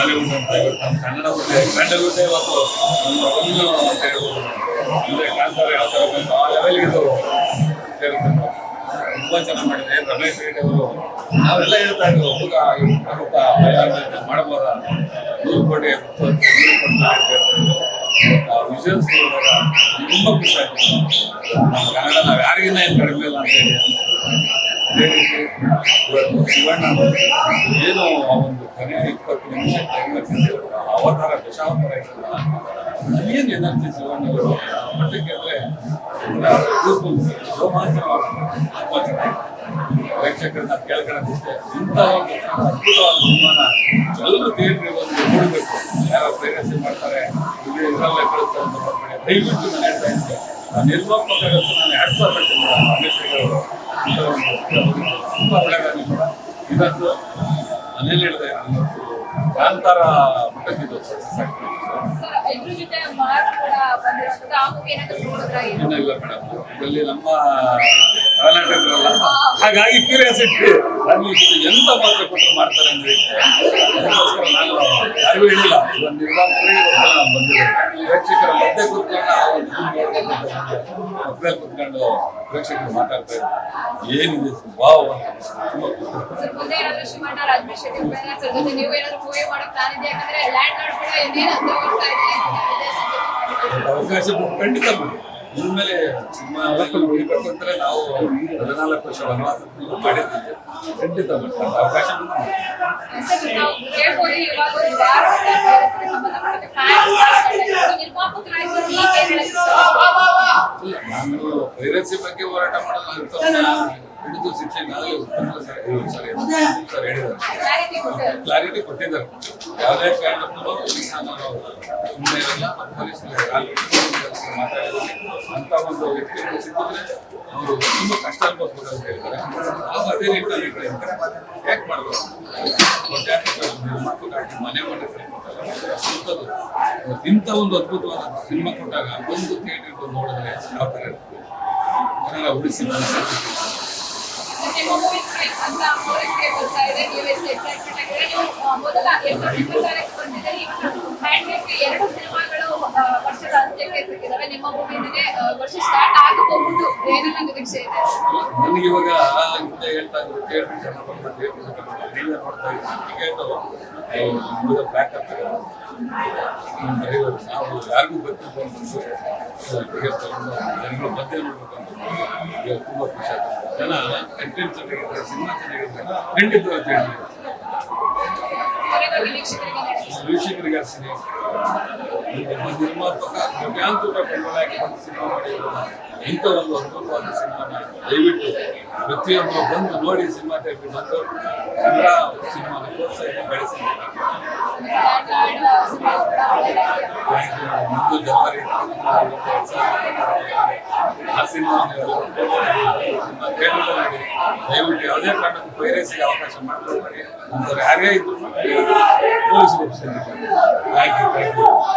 Bollywood ಅಂತ ಇವತ್ತು ನಮ್ಮ ಕನ್ನಡ ಇವತ್ತು ಒಂದು ಅಂತ ಹೇಳ್ಬೋದು ಅಂದ್ರೆ ಕಾಂತಾರ ಯಾವ ಥರ ಬಂತು ಆ ಲೆವೆಲ್ಗೆ ಇದು ಸೇರುತ್ತೆ ತುಂಬಾ ಚೆನ್ನಾಗಿ ಮಾಡಿದೆ ರಮೇಶ್ ರೆಡ್ಡಿ ಅವರು ನಾವೆಲ್ಲ ಹೇಳ್ತಾ ಇದ್ರು ಹುಡುಗ ಹುಡುಗ ಮಾಡಬಹುದ ನೂರು ಕೋಟಿ ವಿಷನ್ಸ್ ತುಂಬಾ ಖುಷಿ ಆಗ್ತದೆ ನಮ್ಮ ಕನ್ನಡ ನಾವು ಯಾರಿಗಿನ್ನ ಏನು ಕಡಿಮೆ ಇಲ್ಲ ಅಂತ ಹೇಳಿ ಇವತ್ತು ಶಿವಣ್ಣ ಏನು ಆ ಒಂದು ಕೊನೆಯ ಇಪ್ಪತ್ತು ನಿಮಿಷ ಅವತಾರ ದಶಾವತಾರ ಇರ್ತಲ್ಲ ಏನು ಎನರ್ಜಿ ಶಿವಣ್ಣ ಅವರು ಮಟ್ಟಕ್ಕೆ ಅಂದರೆ ರೋಮಾಂಚನವಾಗಿ ತುಂಬಾ ಚೆನ್ನಾಗಿ ಪ್ರೇಕ್ಷಕರನ್ನ ಕೇಳ್ಕೊಳ್ಳೋದಿಷ್ಟೇ ಇಂಥ ಒಂದು ಅದ್ಭುತವಾದ ಸಿನಿಮಾನ ಎಲ್ಲರೂ ಥಿಯೇಟ್ರಿಗೆ ಬಂದು ನೋಡಬೇಕು. ಯಾರೋ ಪ್ರೇರೇಸಿ ಮಾಡ್ತಾರೆ ಇದರಲ್ಲೇ ಕಳಿಸ್ತಾರೆ ಅಂತ ದಯವಿಟ್ಟು ನಾನು ಹೇಳ್ತಾ ಇದ್ದೆ ಆ ನಿರ್ಮಾಪಕರದ್ದು ನಾನು ಎರಡು ಸಾವಿರ ಅವರು ಕೂಡ ಇದೊಂದು ಅನಿಲ್ ಹೇಳಿದೆ ಇವತ್ತು ಕಾಂತಾರ ಮಟ್ಟಕ್ಕಿದ್ದು ಇಲ್ಲ ಮೇಡಮ್ ಇಲ್ಲಿ ನಮ್ಮ ಕರ್ನಾಟಕರಲ್ಲ ಹಾಗಾಗಿ ಕ್ಯೂರಿಯಾಸಿಟಿ ನನಗೆ ಎಂತ ಮಾತ್ರ ಕೊಟ್ಟು ಮಾಡ್ತಾರೆ ಅಂದ್ರೆ ಅದಕ್ಕೋಸ್ಕರ ನಾನು ಯಾರಿಗೂ ಹೇಳಿಲ್ಲ ಇವತ್ತು ನಿರ್ಮಾಪಕರಿಗೆ ಬಂದಿದೆ ಪ್ರೇಕ್ಷಕರ ಮಧ್ಯೆ ಕೂತ್ಕೊಂಡು ಆ ಕುತ್ಕೊಂಡು ಪ್ರೇಕ್ಷಕರು ಮಾತಾಡ್ತಾ ಇದ್ದಾರೆ. ಏನಿದೆ? ವಾವ್. ಅವಕಾಶ ಖಂಡಿತ ಇನ್ಮೇಲೆ ಸಿನಿಮಾ ನಾವು ಹದಿನಾಲ್ಕು ವರ್ಷ ವನವಾಸ ಮಾಡಿದ್ದೀವಿ ಖಂಡಿತ ಮಾಡ್ತಾರೆ ಅವಕಾಶ ಬಂದ್ರೆ ಮಾಡ್ತೀವಿ. ಸರ್ ನಾವು ಕೇಳ್ಬೋದು ಇವಾಗ ಒಂದು ವಾರ ವೈರಸ್ಗೆ ಸಂಬಂಧಪಟ್ಟ ಫ್ಯಾನ್ಸ್ ನಿರ್ಮಾಪಕರಾಗಿ ಈಗ ಏನ್ ಹೇಳಕ್ ಇಷ್ಟಪಡ್ತೀರಾ? ಇಲ್ಲ, ನಾನು ಪೈರಸಿ ಬಗ್ಗೆ ಹೋರಾಟ ಮಾಡೋದು ಅಂಥವ್ರನ್ನ ಹಿಡಿದು ಶಿಕ್ಷೆ ನಾವೇ ಉತ್ಪನ್ನ ಸರ್ ಇವ್ರು ಸರ್ ಏನು ಬಗ್ಗೆ ಹೋರಾಟ ಹಿಡಿದು ಶಿಕ್ಷಣ ಕ್ಲಾರಿಟಿ ಕೊಟ್ಟಿದ್ದಾರೆ. ಯಾವುದೇ ಕಾರಣಕ್ಕೂ ಸುಮ್ಮನೆ ಇರಲ್ಲ ಅಂತ ಒಂದು ವ್ಯಕ್ತಿಗಳು ಸಿಕ್ಕಿದ್ರೆ ಅವರು ತುಂಬಾ ಕಷ್ಟ ಅಂತ ಹೇಳ್ತಾರೆ. ನಾವು ಅದೇ ರೀತಿಯಲ್ಲಿ ಯಾಕೆ ಮಾಡಬೇಕು? ಮಕ್ಕಳು ಮನೆ ಮಾಡಿದ್ರೆ ಇಂಥ ಒಂದು ಅದ್ಭುತವಾದ ಸಿನಿಮಾ ಕೊಟ್ಟಾಗ ಒಂದು ಥಿಯೇಟರ್ ಬಂದು ನೋಡಿದ್ರೆ ಯಾವ ಥರ ಇರ್ತದೆ ಕನ್ನಡ ಉಳಿಸಿ ಬೆಳೆಸಿ ಸರ್, ನಿಮ್ಮ ಮೂವಿ ಅಂತ ಮೂರಕ್ಕೆ ಬರ್ತಾ ಇದೆ ನೀವು ಎಷ್ಟು ಎಕ್ಸೈಟ್ಮೆಂಟ್ ಆಗಿದೆ ನೀವು ಆ, ಮೊದಲ ಎರಡ್ ಸಾವಿರದ ಇಪ್ಪತ್ತಾರಕ್ಕೆ ಬಂದಿದೆ ಇವತ್ತು ಹ್ಯಾಂಡ್ಮೇಕ್ ಎರಡು ಸಿನಿಮಾಗಳು ಆ, ವರ್ಷದ ಅಂತ್ಯಕ್ಕೆ ವರ್ಷ ಸ್ಟಾರ್ಟ್ ನನಗೆ ಇವಾಗ ಹಿಂದೆ ಹೇಳ್ತಾ ಇದ್ರು ಬರ್ತಾರೆ ನೀವೇ ನೋಡ್ತಾ ಇದ್ದೀನಿ ಟಿಕೆಟು ಇವಾಗ ಬ್ಯಾಕ್ ಯಾರಿಗೂ ಗೊತ್ತಿಲ್ಲ ಟಿಕೆಟ್ ತಗೊಂಡು ಜನಗಳು ಮಧ್ಯೆ ನೋಡ್ಬೇಕು ಅಂತ. ತುಂಬ ಖುಷಿ ಆಗ್ತದೆ. ಜನ ಕಂಟೆಂಟ್ ಚೆನ್ನಾಗಿದ್ರೆ ಸಿನಿಮಾ ಚೆನ್ನಾಗಿದ್ರೆ ಖಂಡಿತವಾಗಿ ವೀಕ್ಷಕರಿಗೆ ಒಬ್ಬ ನಿರ್ಮಾಪಕ ಕೋಟ್ಯಾಂತರ ಬಂಡವಾಳ ಹಾಕಿ ಒಂದು ಸಿನಿಮಾ ಮಾಡಿರೋದು ಇಂಥ ಒಂದು ಅದ್ಭುತವಾದ ಸಿನಿಮಾನ ದಯವಿಟ್ಟು ಪ್ರತಿಯೊಬ್ಬರು ಬಂದು ನೋಡಿ ಸಿನಿಮಾ ಟೈಪ್ ಬಂದು ಕನ್ನಡ ಸಿನಿಮಾನ ಪ್ರೋತ್ಸಾಹ ಬೆಳೆಸಿ ಲ್ಯಾಂಡ್ ಲಾರ್ಡ್, ಆ, ಸಿನಿಮಾ ಕೂಡ ಒಳ್ಳೆದಾಗಿದೆ. ಮುಂದೆ ಜನವರಿ ಆ ಸಿನಿಮಾ ನೋಡಿ ದಯವಿಟ್ಟು ಯಾವುದೇ ಕಾರಣಕ್ಕೂ ಪೈರೇಸಿಗೆ ಅವಕಾಶ ಮಾಡ್ಕೊಳ್ಬೇಡಿ ಅಂಥವ್ರು ಯಾರೇ ಇದ್ರು police thank you thank you.